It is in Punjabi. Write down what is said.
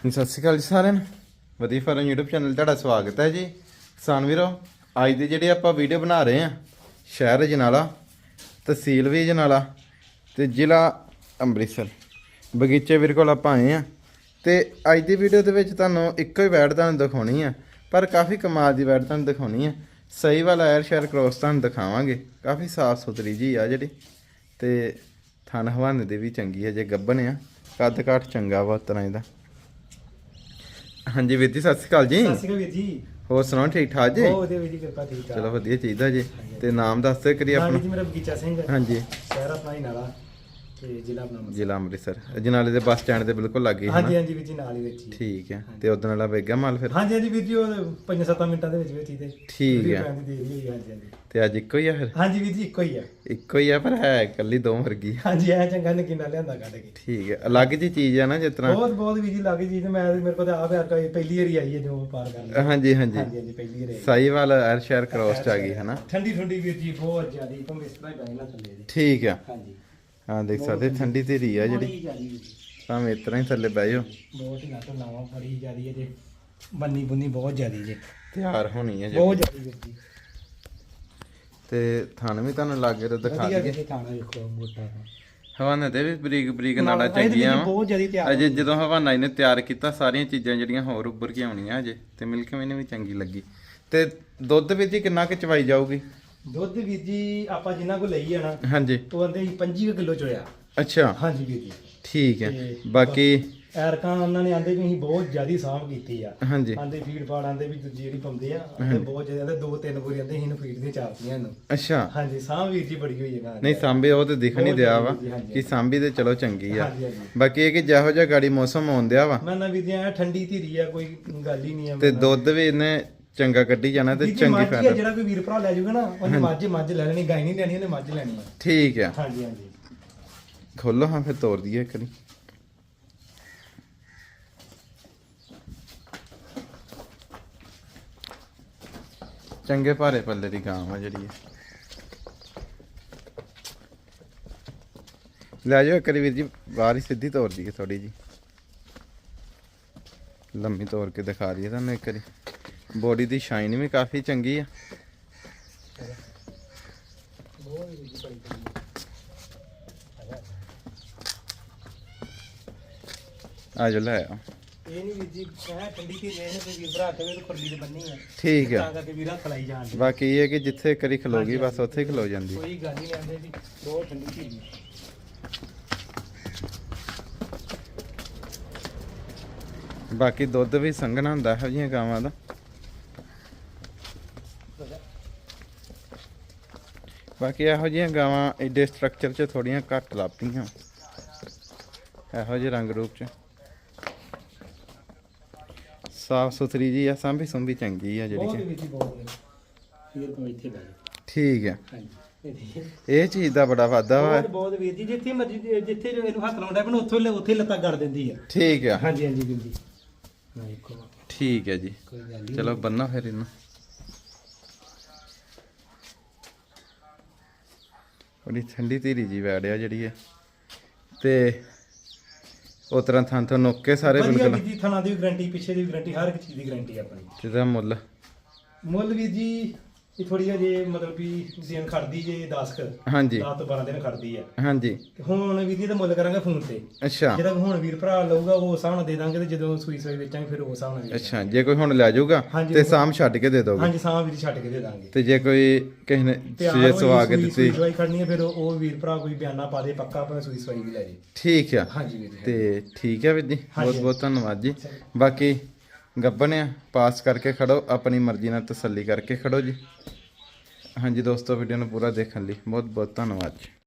ਸਤਿ ਸ਼੍ਰੀ ਅਕਾਲ ਜੀ ਸਾਰਿਆਂ ਨੂੰ। ਵਧੀਆ ਫਾਰਮ YouTube ਚੈਨਲ ਤੁਹਾਡਾ ਸਵਾਗਤ ਹੈ ਜੀ। ਕਿਸਾਨ ਵੀਰੋ, ਅੱਜ ਦੀ ਜਿਹੜੀ ਆਪਾਂ ਵੀਡੀਓ ਬਣਾ ਰਹੇ ਹਾਂ, ਸ਼ਹਿਰ ਜਨਾਲਾ ਤਹਿਸੀਲ ਵੀ ਜਨਾਲਾ ਤੇ ਜ਼ਿਲ੍ਹਾ ਅੰਮ੍ਰਿਤਸਰ। ਬਗੀਚੇ ਵੀਰ ਕੋਲ ਆਪਾਂ ਆਏ ਆ ਤੇ ਅੱਜ ਦੀ ਵੀਡੀਓ ਦੇ ਵਿੱਚ ਤੁਹਾਨੂੰ ਇੱਕੋ ਹੀ ਬੈਡ ਤੁਹਾਨੂੰ ਦਿਖਾਉਣੀ ਆ, ਪਰ ਕਾਫੀ ਕਮਾਲ ਦੀ ਬੈਡ ਤੁਹਾਨੂੰ ਦਿਖਾਉਣੀ ਆ। ਸਹੀ ਵਾਲਾ ਐਰ ਸ਼ਹਿਰ ਕ੍ਰੋਸ ਤੁਹਾਨੂੰ ਦਿਖਾਵਾਂਗੇ। ਕਾਫੀ ਸਾਫ਼ ਸੁਥਰੀ ਜੀ ਆ ਜਿਹੜੀ ਤੇ ਥਣ ਹਵਾਨੇ ਦੇ ਵੀ ਚੰਗੀ ਹੈ ਜੇ ਗੱਬਨ ਆ ਕੱਦ ਕਾਠ ਚੰਗਾ ਵਾ ਉਸ ਤਰ੍ਹਾਂ ਇਹਦਾ। ਹਾਂਜੀ ਵੀਰ ਜੀ ਸਤਿ ਸ਼੍ਰੀ ਅਕਾਲ ਜੀ। ਸਤਿ ਸ਼੍ਰੀ ਅਕਾਲ ਵੀਰ ਜੀ। ਹੋਰ ਸੁਣਾਓ ਠੀਕ ਠਾਕ ਜੀ? ਬਹੁਤ ਵਧੀਆ ਵੀਰ ਜੀ ਕਿਰਪਾ ਠੀਕ ਠਾਕ। ਚਲੋ ਵਧੀਆ ਚਾਹੀਦਾ ਜੀ। ਤੇ ਨਾਮ ਦੱਸ ਦਿਓ ਕਰੀ ਆਪਣਾ। ਜੀ ਮੇਰਾ ਬਗੀਚਾ ਸਿੰਘ। ਹਾਂਜੀ। ਸ਼ਹਿਰ ਆਪਣਾ ਹੀ ਨਾਲਾ। ਤੇ ਜ਼ਿਲ੍ਹਾ ਅੰਮ੍ਰਿਤਸਰ। ਜ਼ਿਲ੍ਹਾ ਅੰਮ੍ਰਿਤਸਰ। ਅਜਨਾਲੇ ਦੇ ਬੱਸ ਸਟੈਂਡ ਦੇ ਬਿਲਕੁਲ ਲੱਗੇ ਹਾਂਜੀ ਹਾਂਜੀ ਵੀਰ ਜੀ ਨਾਲ ਹੀ ਵਿੱਚ ਹੀ ਠੀਕ ਹੈ। ਤੇ ਉਦੋਂ ਵਾਲਾ ਵੇਗਾ ਮਾਲ ਫਿਰ? ਹਾਂਜੀ ਹਾਂਜੀ ਵੀਰ ਜੀ ਉਹ 5-7 ਮਿੰਟਾਂ ਦੇ ਵਿੱਚ ਵਿੱਚ ਹੀ ਤੇ ਠੀਕ ਵੀਡੀਓ ਹੈ। ਪੈਣ ਦੀ ਦੇਰੀ ਹੋਈ ਹਾਂਜੀ ਹਾਂਜੀ। ਤੇ ਅੱਜ ਇੱਕੋ ਹੀ ਆ ਫਿਰ? ਹਾਂਜੀ ਵੀਰ ਜੀ ਇੱਕੋ ਹੀ ਆ। ਇੱਕੋ ਹੀ ਆ ਪਰ ਹੈ ਇਕੱਲੀ ਦੋ ਵਰਗੀ। ਹਾਂਜੀ ਐ ਚੰਗਾ ਨਕੀਨਾ ਲਿਆਂਦਾ ਕੱਢ ਕੇ। ਠੀਕ ਹੈ। ਅਲੱਗ ਜੀ ਚੀਜ਼ ਆ ਨਾ ਜਿਸ ਤਰ੍ਹਾਂ? ਬਹੁਤ ਬਹੁਤ ਵੀਰ ਜੀ ਲੱਗ ਜੀ ਤੇ ਮੈਂ ਮੇਰੇ ਕੋਲ ਤਾਂ ਆਪ ਯਾਰ ਕੋਈ ਪਹਿਲੀ ਵਾਰੀ ਆਈ ਹੈ ਜੋ ਵਪਾਰ ਕਰਨ ਲਈ। ਹਾਂਜੀ ਹਾਂਜੀ। ਹਾਂਜੀ ਹਾਂਜੀ ਪਹਿਲੀ ਵਾਰੀ ਆਈ। ਸਾਈਵਾਲ ਐਰ ਸ਼ਹਿਰ ਕ੍ਰੋਸ ਚ ਆ ਗਈ ਹੈ ਨਾ? ਠੰਡੀ ਠੰਡੀ ਵੀਰ ਜੀ ਬਹੁਤ ਜ਼ਿਆਦੀ ਤੁਮ ਇਸ ਤਰ੍ਹਾਂ ਹੀ ਬੈਠਣਾ ਥੱਲੇ ਠੀਕ ਆ। ਹਾਂਜੀ। ਹਾਂ ਦੇਖ ਸਕਦੇ ਠੰਡੀ ਧੀਰੀ ਆ ਜਿਹੜੀ। ਭਾਵੇਂ ਇਸ ਤਰ੍ਹਾਂ ਹੀ ਥੱਲੇ ਬਹਿ ਜਾਓ। ਬਹੁਤ ਹੀ ਨਾਟੋ ਨਾਵਾ ਬੜੀ ਜ਼ਿਆਦੀ ਹੈ ਜੀ। ਬੰਨੀ ਬੁੰਨੀ ਬਹੁਤ ਜ਼ਿਆਦੀ ਜੀ। ਤਿਆਰ ਹੋਣੀ ਹੈ ਜੀ। ਬਹੁਤ ਜ਼ਿਆਦੀ ਵੀਰ ਜੀ। ਤੇ ਥਣ ਵੀ ਤੁਹਾਨੂੰ ਲੱਗੇ ਤੇ ਦਿਖਾ ਵਧੀਆ ਦਈਏ। ਜੀ ਖਾਣਾ ਦੇਖੋ ਮੋਟਾ ਹਵਾਨੇ ਤੇ ਵੀ ਬਰੀਕ ਬਰੀਕ ਨਾੜਾ ਚੰਗੀਆਂ ਵਾ। ਬਹੁਤ ਜ਼ਿਆਦੀ ਤਿਆਰ ਅਜੇ ਜਦੋਂ ਹਵਾਨਾ ਨੇ ਤਿਆਰ ਕੀਤਾ ਸਾਰੀਆਂ ਚੀਜ਼ਾਂ ਜਿਹੜੀਆਂ ਹੋਰ ਉੱਭਰ ਕੇ ਆਉਣੀਆਂ ਅਜੇ ਤੇ ਮਿਲਕ ਮੈਨੂੰ ਵੀ ਚੰਗੀ ਲੱਗੀ। ਤੇ ਦੁੱਧ ਵਿੱਚ ਕਿੰਨਾ ਕੁ ਚਵਾਈ ਜਾਊਗੀ? ਦੁੱਧ ਵੀਰ ਜੀ ਆਪਾਂ ਜਿੰਨਾ ਕੋ ਲਈ ਆ ਨਾ ਹਾਂਜੀ। ਉਹ ਆਂਦੇ 25 ਕਿਲੋ ਚੋਇਆ। ਅੱਛਾ। ਹਾਂਜੀ ਵੀਰ ਜੀ। ਠੀਕ ਹੈ। ਤੇ ਬਾਕੀ ਐਰਕਾਂ ਉਹਨਾਂ ਨੇ ਆਂਦੇ ਵੀ ਅਸੀਂ ਬਹੁਤ ਜ਼ਿਆਦੀ ਸਾਂਭ ਕੀਤੀ ਆ। ਹਾਂਜੀ। ਆਂਦੇ ਫੀਡ ਫਾੜ ਆਂਦੇ ਵੀ ਦੂਜੀ ਜਿਹੜੀ ਪਾਉਂਦੇ ਆ ਆਂਦੇ ਬਹੁਤ ਜ਼ਿਆਦਾ ਆਂਦੇ ਦੋ ਤਿੰਨ ਬੋਰੀ ਆਂਦੇ ਇਹਨੂੰ ਫੀਡ ਦੀਆਂ ਚਾਰਤੀਆਂ ਇਹਨੂੰ। ਅੱਛਾ। ਹਾਂਜੀ ਸਾਂਭ ਵੀਰ ਜੀ ਬੜੀ ਹੋਈ ਹੈ ਗਾਂ ਨਹੀਂ ਸਾਂਭੇ ਉਹ ਤੇ ਦਿਖ ਨਹੀਂ ਦਿਆ ਵਾ। ਕਿ ਸਾਂਭੀ ਤੇ ਚਲੋ ਚੰਗੀ ਆ। ਹਾਂਜੀ ਹਾਂਜੀ। ਬਾਕੀ ਇਹ ਕਿ ਜਿਹੋ ਜਿਹਾ ਗਾੜੀ ਮੌਸਮ ਆਉਂਦਿਆ ਵਾ। ਮੈਂ ਨਾ ਵੀਰ ਜੀ ਐਂ ਠੰਡੀ ਧੀਰੀ ਆ ਕੋਈ ਗੱਲ ਹੀ ਨਹੀਂ ਆ। ਤੇ ਦੁੱਧ ਵੀ ਇਹਨੇ ਚੰਗਾ ਕੱਢੀ ਜਾਣਾ ਤੇ ਚੰਗੀ ਮੱਝ ਹੀ ਆ, ਫੈਟ ਜਿਹੜਾ ਕੋਈ ਵੀਰ ਭਰਾ ਲੈ ਜਾਊਗਾ ਨਾ ਉਹਨੇ ਮੱਝ ਮੱਝ ਲੈ ਲੈਣੀ ਗਾਈ ਨਹੀਂ ਲੈਣੀ ਉਹਨੇ ਮੱਝ ਲੈਣੀ। ਠੀਕ ਆ। ਹਾਂਜੀ ਹਾਂਜੀ। ਖੋਲੋ ਹਾਂ ਫਿਰ ਤੋੜ ਦਈਏ ਇੱਕ ਵਾਰੀ। ਚੰਗੇ ਭਾਰੇ ਪੱਲੇ ਦੀ ਗਾਂ ਆ ਜਿਹੜੀ ਇਹ। ਲੈ ਜਾਓ ਇੱਕ ਵਾਰੀ ਵੀਰ ਜੀ ਬਾਹਰ ਹੀ ਸਿੱਧੀ ਤੋੜ ਦਈਏ ਥੋੜੀ ਜੀ ਲੰਮੀ ਤੋੜ ਕੇ ਦਿਖਾ ਦਈਏ ਤੁਹਾਨੂੰ ਇੱਕ ਵਾਰੀ। ਬੋਡੀ ਦੀ ਸ਼ਾਈਨ ਵੀ ਕਾਫੀ ਚੰਗੀ ਆ। ਆ ਜੋ ਲੈ ਆ। ਇਹ ਨਹੀਂ ਵੀਰ ਜੀ ਐ ਠੰਡੀ ਧੀਰੀ ਇਹਨੇ ਕੋਈ ਵੀਰ ਭਰਾ ਕੇ ਵੀ ਖੁਰਲੀ ਦੇ ਬੰਨੀ ਆ। ਠੀਕ ਆ। ਤਾਂ ਕਰਕੇ ਵੀਰਾਂ ਖਲਾਈ ਜਾਣ ਦੇ ਬਾਕੀ ਇਹ ਹੈ ਕਿ ਜਿੱਥੇ ਕਰੀ ਖਲੋਗੀ ਬਸ ਉੱਥੇ ਹੀ ਖਲੋ ਜਾਂਦੀ। ਕੋਈ ਗੱਲ ਨਹੀਂ ਆਂਦੇ ਵੀ ਬਹੁਤ ਠੰਡੀ ਧੀਰੀ ਆ। ਬਾਕੀ ਦੁੱਧ ਵੀ ਸੰਘਣਾ ਹੁੰਦਾ ਇਹੋ ਜਿਹੀਆਂ ਗਾਵਾਂ ਦਾ। ਬਾਕੀ ਇਹੋ ਜਿਹੀਆਂ ਗਾਵਾਂ ਐਡੇ ਸਟਰਕਚਰ 'ਚ ਥੋੜੀਆਂ ਘੱਟ ਲੱਭਦੀਆਂ। ਇਹੋ ਜਿਹੇ ਰੰਗ ਰੂਪ 'ਚ। ਸਾਫ਼ ਸੁਥਰੀ ਜੀ ਆ ਸਾਂਭੀ ਸੁੰਭੀ ਚੰਗੀ ਆ ਜਿਹੜੀ ਕਿ। ਠੀਕ ਆ। ਇਹ ਚੀਜ਼ ਦਾ ਬੜਾ ਵਾਧਾ ਵਾ। ਬਹੁਤ ਵੀਰ ਜੀ ਜਿੱਥੇ ਮਰਜ਼ੀ ਜਿੱਥੇ ਇਹਨੂੰ ਹੱਥ ਲਾਉਂਦਾ ਬਣ ਉੱਥੇ ਲੈ- ਉੱਥੇ ਲੱਤਾਂ ਕਰ ਦਿੰਦੀ ਆ। ਠੀਕ ਆ। ਹਾਂਜੀ ਹਾਂਜੀ ਇੱਕੋ ਠੀਕ ਹੈ ਜੀ। ਚਲੋ ਬੰਨੋ ਫਿਰ ਇਹਨੂੰ। ਬੜੀ ਠੰਡੀ ਧੀਰੀ ਜੀ ਵੈੜਿਆ ਜਿਹੜੀ ਹੈ ਤੇ ਉਹ ਤਰ੍ਹਾਂ ਥਾਂ ਤੋਂ ਨੋਕੇ ਸਾਰੇ ਬਿਲਕੁਲ ਜੀ ਥਣਾ ਦੀ ਵੀ ਗਾਰੰਟੀ ਪਿੱਛੇ ਦੀ ਵੀ ਗਾਰੰਟੀ ਹਰ ਇੱਕ ਚੀਜ਼ ਦੀ ਗਾਰੰਟੀ ਆਪਣੀ। ਜਿਹਦਾ ਮੁੱਲ? ਮੁੱਲ ਵੀਰ ਜੀ ਇਹ ਥੋੜੀ ਜਿਹੀ ਮਤਲਬ ਵੀ ਦਿਨ ਖੜਦੀ ਜੇ 10 ਕ ਹਾਂਜੀ। 10 ਤੋਂ 12 ਦਿਨ ਖੜਦੀ ਆ। ਹਾਂਜੀ। ਤੇ ਹੁਣ ਵੀਰ ਜੀ ਦਾ ਮੁੱਲ ਕਰਾਂਗੇ ਫੋਨ ਤੇ। ਅੱਛਾ। ਜਿਹੜਾ ਹੁਣ ਵੀਰ ਭਰਾ ਲਊਗਾ ਉਹ ਹਿਸਾਬ ਨਾਲ ਦੇ ਦਾਂਗੇ ਤੇ ਜਦੋਂ ਸੂਈ ਸੂਈ ਵੇਚਾਂਗੇ ਫਿਰ ਉਹ ਹਿਸਾਬ ਨਾਲ ਵੇਚਾਂਗੇ। ਅੱਛਾ ਜੇ ਕੋਈ ਹੁਣ ਲੈ ਜਾਊਗਾ ਹਾਂਜੀ, ਤੇ ਸ਼ਾਮ ਛੱਡ ਕੇ ਦੇ ਦੋਗੇ? ਹਾਂਜੀ ਸਾਹ ਵੀਰ ਛੱਡ ਕੇ ਦੇ ਦਾਂਗੇ। ਤੇ ਜੇ ਕੋਈ ਕਿਸੇ ਨੇ ਹੋਈ ਸਵਾ ਕੇ ਦਿੱਤੀ ਸੂਈ ਦਵਾਈ ਖੜਨੀ ਹੈ ਫਿਰ ਉਹ ਉਹ ਵੀਰ ਭਰਾ ਕੋਈ ਬਿਆਨਾ ਪਾ ਦੇ ਪੱਕਾ ਆਪਣੇ ਸੂਈ ਸਵਾਈ ਵੀ ਲੈ ਜੇ ਠੀਕ ਆ। ਹਾਂਜੀ ਵੀਰ ਜੀ ਤੇ ਠੀਕ ਹੈ ਵੀਰ ਜੀ। ਬਹੁਤ। ਬਹੁਤ ਧੰਨਵਾਦ ਜੀ। ਬਾਕੀ ਗੱਬਨ ਆ, ਪਾਸ ਕਰਕੇ ਖੜੋ, ਆਪਣੀ ਮਰਜ਼ੀ ਨਾਲ ਤਸੱਲੀ ਕਰਕੇ ਖੜੋ ਜੀ। ਹਾਂਜੀ ਦੋਸਤੋ ਵੀਡੀਓ ਨੂੰ ਪੂਰਾ ਦੇਖਣ ਲਈ ਬਹੁਤ ਬਹੁਤ ਧੰਨਵਾਦ ਜੀ।